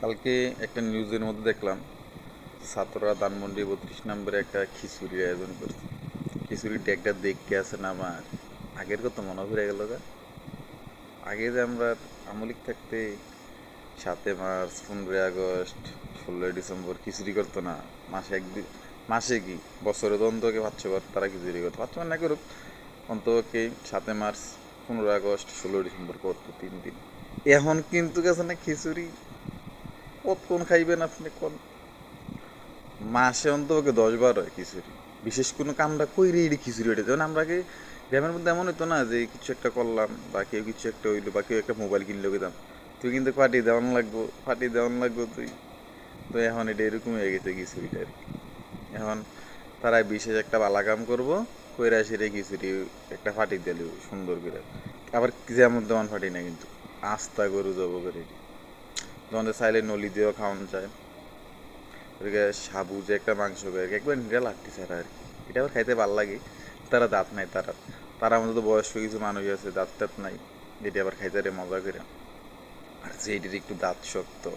কালকে একটা নিউজের মধ্যে দেখলাম, ছাত্ররা ধানমন্ডি বত্রিশ নম্বরে একটা খিচুড়ির আয়োজন করছে। খিচুড়ির ডেকটা দেখতে আছে না আমার? আগের কথা মনে পড়ে গেল গা। আগে যে আমরা আমলিক থাকতে সাতে মার্চ, পনেরোই আগস্ট, ষোলোই ডিসেম্বর খিচুড়ি করতো না। মাসে একদিন মাসে কি? বছরে অন্তকে পাঁচশো বার তারা খিচুড়ি করতো। বার না করুক, অন্তকে সাতে মার্চ পনেরো আগস্ট, ষোলোই ডিসেম্বর করতো তিন দিন। এখন কিন্তু গেছে না খিচুড়ি কতক্ষণ খাইবেন আপনি কোন? মাসে অন্তকে দশ বার হয় খিচুড়ি। বিশেষ কোনো কামটা কইরে এটি খিচুড়ি ওঠে যেমন আমরা কি গ্রামের মধ্যে এমন হতো না যে কিছু একটা করলাম বা কেউ কিছু একটা হইল বা কেউ একটা মোবাইল কিনলো গেতাম তুই কিন্তু পার্টি দেওয়ান লাগবো পার্টি দেওয়ান লাগবো তুই। তো এখন এটা এরকম হয়ে গেছে খিচুড়িটা এখন তারা বিশেষ একটা বালা কাম করব, কইরা সেরে খিচুড়ি, একটা ফাটি দিল সুন্দর করে। আবার যেমন তেমন ফাটি না কিন্তু, আস্তা গরু জব করে তোমাদের চাইলে নলি দিয়েও খাওয়ানো যায়। ওদিকে সাবু যে একটা মাংস করে একবার নিরা লাগতেছে আর কি। এটা আবার খাইতে ভালো লাগে, তারা দাঁত নাই তারা। তারা আমাদের তো বয়স্ক কিছু মানুষ আছে, দাঁত টাত নাই। এটা আবার খাইতে রে মজা করে। আর যে এটির একটু দাঁত শক্ত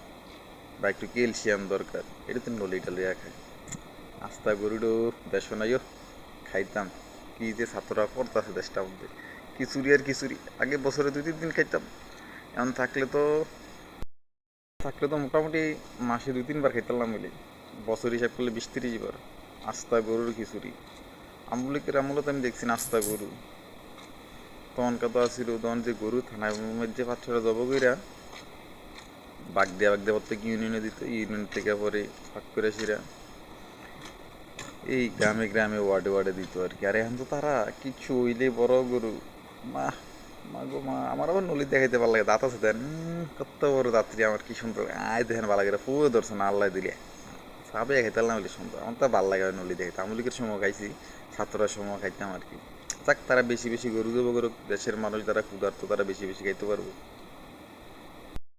বা একটু ক্যালসিয়াম দরকার, এটা তো নলিটা লইয়া খায়। আস্তা গরুডো দেশ নাইও খাইতাম। কি যে ছাত্ররা পড়তেছে দেশটার মধ্যে। খিচুড়ি আর খিচুড়ি। আগে বছরে দুই তিন দিন খাইতাম। এমন থাকলে তো থাকলে তো মোটামুটি মাসে দুই, তিনবার খাইতাম বলে বছর হিসাব করলে বিশ, তিরিশ বার। আস্তা গরুর খিচুড়ি। আমলিকের আমলে তো আমি দেখছি না, আস্তা গরু। তখন কত আসছিল তখন যে গরু থানায় মধ্যে পাঁচশোটা জব কইরা বাগ দিয়া বাগ দিয়া প্রত্যেক ইউনিয়নে দিত, ইউনিয়ন থেকে পরে ভাগ করে সেরা এই গ্রামে গ্রামে ওয়ার্ডে ওয়ার্ডে দিত আর কি। আর এখন তো তারা কিছু হইলে বড় গরু। মা মা গো মা আমার আবার নলি দেখাইতে ভালো লাগে দাঁত আছে দেন। কত বড় দাঁতরি আমার, কি সুন্দর। আয় দেখেন ভালো লাগে পুরো ধরছে না আল্লাহ দিলে। সাবে খাইতে না বলে সুন্দর, আমার তো ভালো লাগে নলি দেখাইতে। আমলিকের সময় খাইছি, ছাত্ররা সময় খাইতাম আর কি। যাক, তারা বেশি বেশি গরু দেবো গরু দেশের মানুষ যারা ক্ষুধার্ত, তারা বেশি বেশি খাইতে পারব।